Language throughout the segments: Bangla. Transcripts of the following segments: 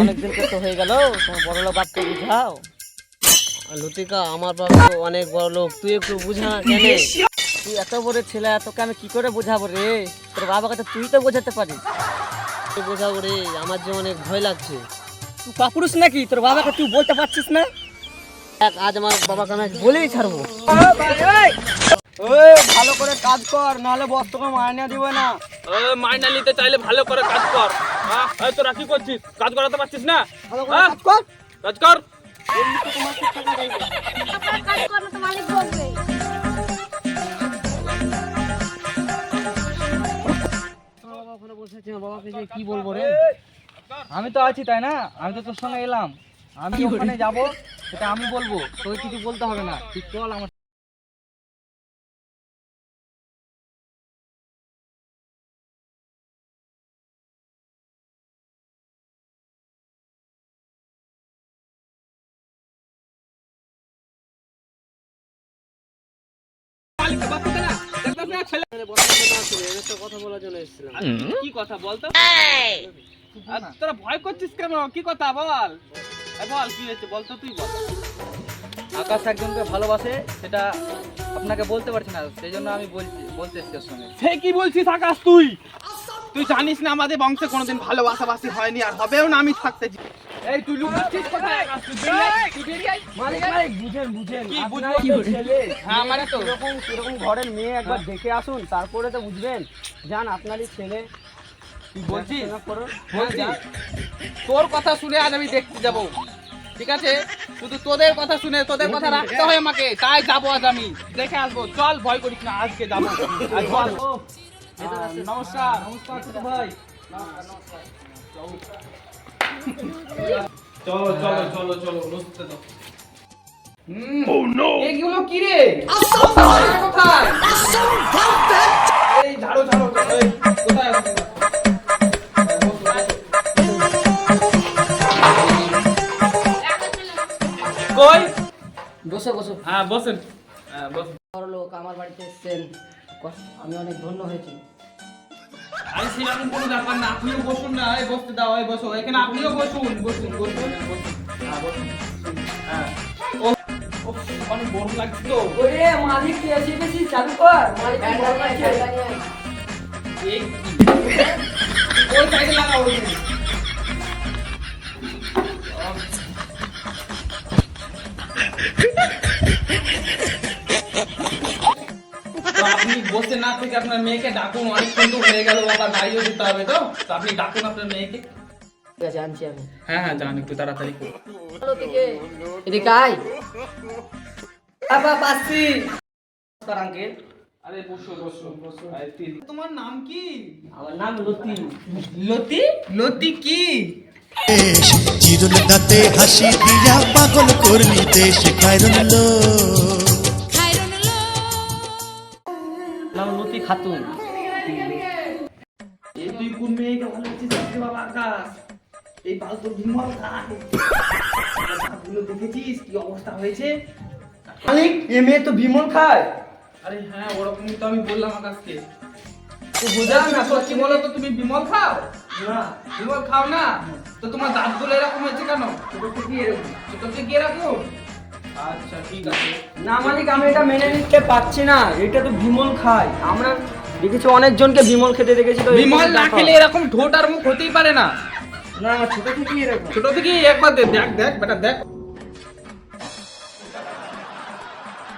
অনেকদিন তো হয়ে গেল তোমার বড় লোক বাপকে বুঝাও। লতিকা আমার বাবা তো অনেক বড় লোক তুই একটু বুঝা কেন? তুই এত বড় ছেলে তোকে আমি কি করে বোঝাবো রে? তোর বাবাকে তো তুই তো বোঝাতে পারিস। তুই বোঝাবো রে? আমার যে অনেক ভয় লাগছে। তুই কাপুরুষ নাকি? তোর বাবাকে তুই বলতে পারছিস না? দেখ, আজ আমার বাবাকে আমি বলেই ছাড়বো। ভালো করে কাজ কর নাহলে বস তোকে মাইনে দিবে না। মাইনা নিতে চাইলে ভালো করে কাজ কর। হ্যাঁ তোরা কি করছিস। কাজ করাতে পারছিস না? ভালো করে? কাজ কর। কি বলব রে আমি তো আছি তাই না? আমি তো তোর সঙ্গে এলাম। আমি ওখানে যাব সেটা আমি বলব। তোকে কিছু বলতে হবে না। তুই চল আমার কথা বলার জন্য এসেছিলাম। কি কথা বলতো তোরা ভয় করছিস কেন? কি কথা বল? বল কি হয়েছে? বল তো তুই বল। আকাশ একজনকে ভালোবাসে সেটা আপনাকে বলতে পারছি না সেই জন্য আমি বলছি বলতে এসছি সঙ্গে। সে কি বলছিস আকাশ তুই? তুই জানিস না আমাদের বংশে কোনোদিন ভালোবাসাবাসি হয়নি আর হবেও না আমি থাকতে। এই তুই লুকাচ্ছিস কোথায় আকাশ তুই বেরিয়ে আয়, তুই বেরিয়ে আয়। মালিক মালিক বুঝেন বুঝেন। কি বুঝব? তো ছেলে হ্যাঁ, আমারই তো। এরকম এরকম ঘরের মেয়ে একবার দেখে আসুন তারপরে তো বুঝবেন। জান আপনারই ছেলে। তুই বলছিস? বলছিস? হ্যাঁ, তোর কথা শুনে আজ আমি দেখতে যাব। ঠিক আছে? শুধু তোদের কথা শুনে তোদের কথা রাখতে হয় আমাকে। তাই যাব আজ আমি। দেখে আসব। চল ভয় করিস না আজকে যাব। নমস্কার নমস্কার ভাই। চলো চলো চলো চলো বসতে দাও। এগুলো কি রে? কোথায় এই ঝাড়ো ঝাড়ো ঝাড়ো, কোথায় আছে? বসো, বসো। কই? বসে বসে। হ্যাঁ বসেন। হ্যাঁ বসেন বড় লোক আমার বাড়িতে এসেছেন। আমি অনেক ধন্য হয়েছি। আরে সেরকম কোনো ব্যাপার না, আপনিও বসুন না, এই বসতে দাও, এই বসো, এখানে আপনিও বসুন বসুন বসুন বসুন। হ্যাঁ বসুন হ্যাঁ ও অনেক মালিক বসে না থেকে আপনার মেয়েকে ডাকুন অনেক তো হয়ে গেল বাবা গাড়িও দিতে হবে তো। তো আপনি ডাকুন আপনার মেয়েকে। ঠিক আছে আনছি আমি। হ্যাঁ হ্যাঁ যান একটু তাড়াতাড়ি এদিকে আয়। বাবা পাচ্ছি। আঙ্কেল আরে বসো বসো বসো। তোমার নাম কি? আমার নাম লতি লতি? লতি কি? চিরুল দাঁতে হাসি দিয়া পাগল করলি দেশ খায়রুল খাতুন। এই তুই কোন মেয়েকে ভালো হচ্ছিস আজকে বাবা আকাশ এই বিমল খায়গুলো দেখেছিস? কি অবস্থা হয়েছে? মালিক এ মেয়ে তো বিমল খায়। আরে হ্যাঁ ওরকমই তো আমি বললাম আকাশকে। তো বোঝাও না সত্যি বলো তো তুমি বিমল খাও? না। বিমল খাও না? তো তোমার দাঁতগুলো এরকম হয়েছে কেন? ছোট থেকে এরকম। ছোট থেকে এরকম? আচ্ছা ঠিক আছে। না মালিক আমি এটা মেনে নিতে পারছি না। এটা তো বিমল খায়। আমরা দেখেছি অনেকজনকে বিমল খেতে দেখেছি তো। বিমল না খেলে এরকম ঠোঁট আর মুখ হতেই পারে না। না ছোট থেকে এরকম। ছোট থেকে একবার দেখ দেখ বেটা দেখ।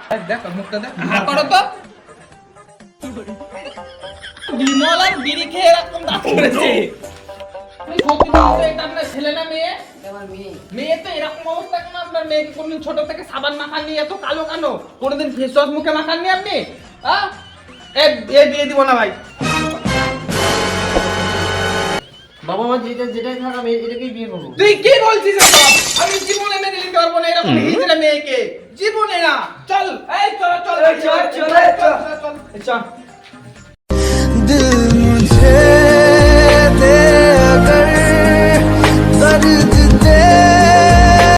দেখ দেখ মুখটা দেখ। হা করো তো। বিমল আর বিড়ি খেয়ে এরকম দাঁত করেছে। আমার মেয়ে মেয়ে তো এরকম অবস্থা কেন আপনার? মেয়েকে কোনদিন ছোট থেকে সাবান মাখাননি এত কালো কেন? কোনোদিন ফেস ওয়াশ মুখে মাখাননি আপনি? হ্যাঁ এ এ দিব না ভাই। বাবা মা যেটা যেটাই থাক আমি এটাকেই বিয়ে করব। তুই কি বলছিস আমি জীবনে মেনে নিতে পারব না এরকম হিজড়ে মেয়েকে। জীবনে না। চল এই চল চল চল, চল, চল। চল চল।